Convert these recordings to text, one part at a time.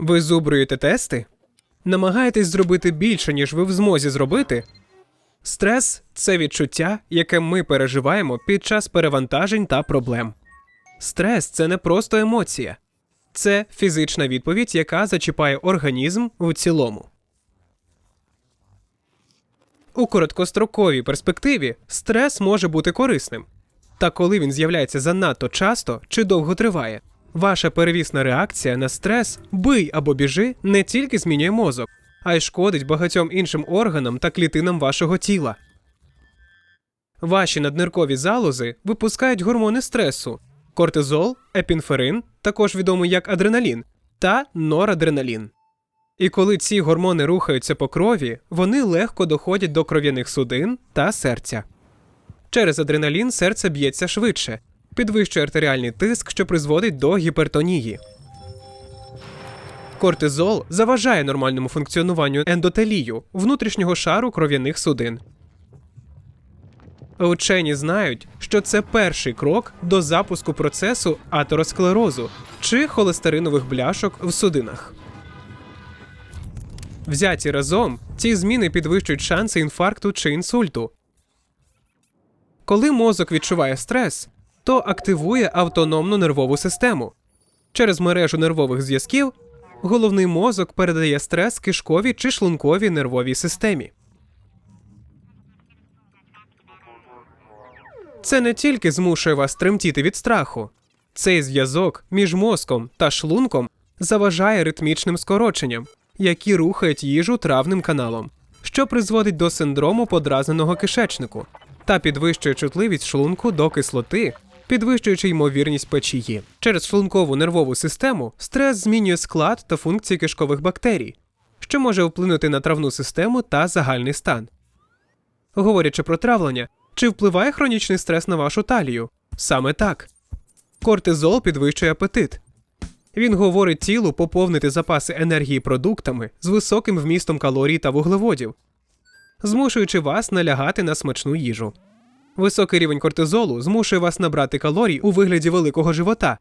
Ви зубруєте тести? Намагаєтесь зробити більше, ніж ви в змозі зробити? Стрес це відчуття, яке ми переживаємо під час перевантажень та проблем. Стрес це не просто емоція, це фізична відповідь, яка зачіпає організм в цілому. У короткостроковій перспективі стрес може бути корисним. Та коли він з'являється занадто часто чи довго триває, ваша перевісна реакція на стрес бий або біжи не тільки змінює мозок, а й шкодить багатьом іншим органам та клітинам вашого тіла. Ваші надниркові залози випускають гормони стресу: кортизол, епінферин, також відомий як адреналін, та норадреналін. І коли ці гормони рухаються по крові, вони легко доходять до кров'яних судин та серця. Через адреналін серце б'ється швидше, підвищує артеріальний тиск, що призводить до гіпертонії. Кортизол заважає нормальному функціонуванню ендотелію внутрішнього шару кров'яних судин. Учені знають, що це перший крок до запуску процесу атеросклерозу чи холестеринових бляшок в судинах. Взяті разом, ці зміни підвищують шанси інфаркту чи інсульту. Коли мозок відчуває стрес, то активує автономну нервову систему. Через мережу нервових зв'язків головний мозок передає стрес кишковій чи шлунковій нервовій системі. Це не тільки змушує вас тремтіти від страху, цей зв'язок між мозком та шлунком заважає ритмічним скороченням, які рухають їжу травним каналом, що призводить до синдрому подразненого кишечнику та підвищує чутливість шлунку до кислоти, підвищуючи ймовірність печії. Через шлункову нервову систему стрес змінює склад та функції кишкових бактерій, що може вплинути на травну систему та загальний стан. Говорячи про травлення, чи впливає хронічний стрес на вашу талію? Саме так. Кортизол підвищує апетит. Він говорить тілу поповнити запаси енергії продуктами з високим вмістом калорій та вуглеводів, змушуючи вас налягати на смачну їжу. Високий рівень кортизолу змушує вас набрати калорій у вигляді великого живота.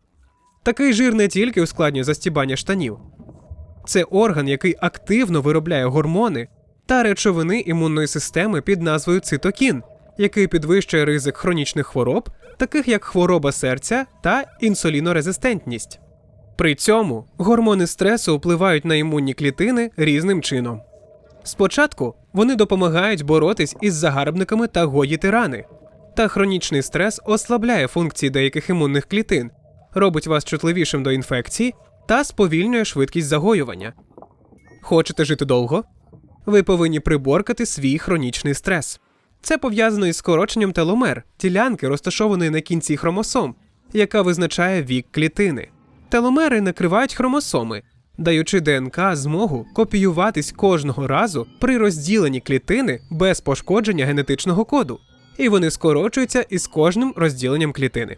Такий жир не тільки ускладнює застібання штанів, це орган, який активно виробляє гормони та речовини імунної системи під назвою цитокін, який підвищує ризик хронічних хвороб, таких як хвороба серця та інсулінорезистентність. При цьому гормони стресу впливають на імунні клітини різним чином. Спочатку вони допомагають боротись із загарбниками та гоїти рани. Та хронічний стрес ослабляє функції деяких імунних клітин, робить вас чутливішим до інфекцій та сповільнює швидкість загоювання. Хочете жити довго? Ви повинні приборкати свій хронічний стрес. Це пов'язано із скороченням теломер, ділянки, розташованої на кінці хромосом, яка визначає вік клітини. Теломери накривають хромосоми, даючи ДНК змогу копіюватись кожного разу при розділенні клітини без пошкодження генетичного коду, і вони скорочуються із кожним розділенням клітини.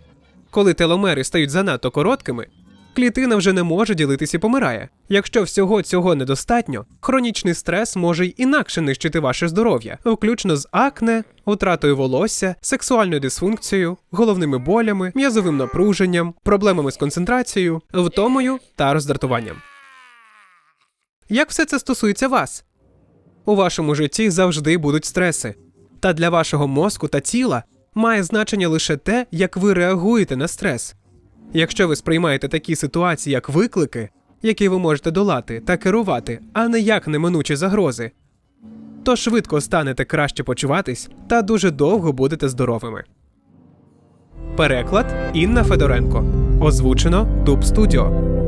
Коли теломери стають занадто короткими, клітина вже не може ділитись і помирає. Якщо всього цього недостатньо, хронічний стрес може й інакше нищити ваше здоров'я, включно з акне, утратою волосся, сексуальною дисфункцією, головними болями, м'язовим напруженням, проблемами з концентрацією, втомою та роздратуванням. Як все це стосується вас? У вашому житті завжди будуть стреси. Та для вашого мозку та тіла має значення лише те, як ви реагуєте на стрес. Якщо ви сприймаєте такі ситуації, як виклики, які ви можете долати та керувати, а не як неминучі загрози, то швидко станете краще почуватись та дуже довго будете здоровими. Переклад Інна Федоренко. Озвучено Дуб Студіо.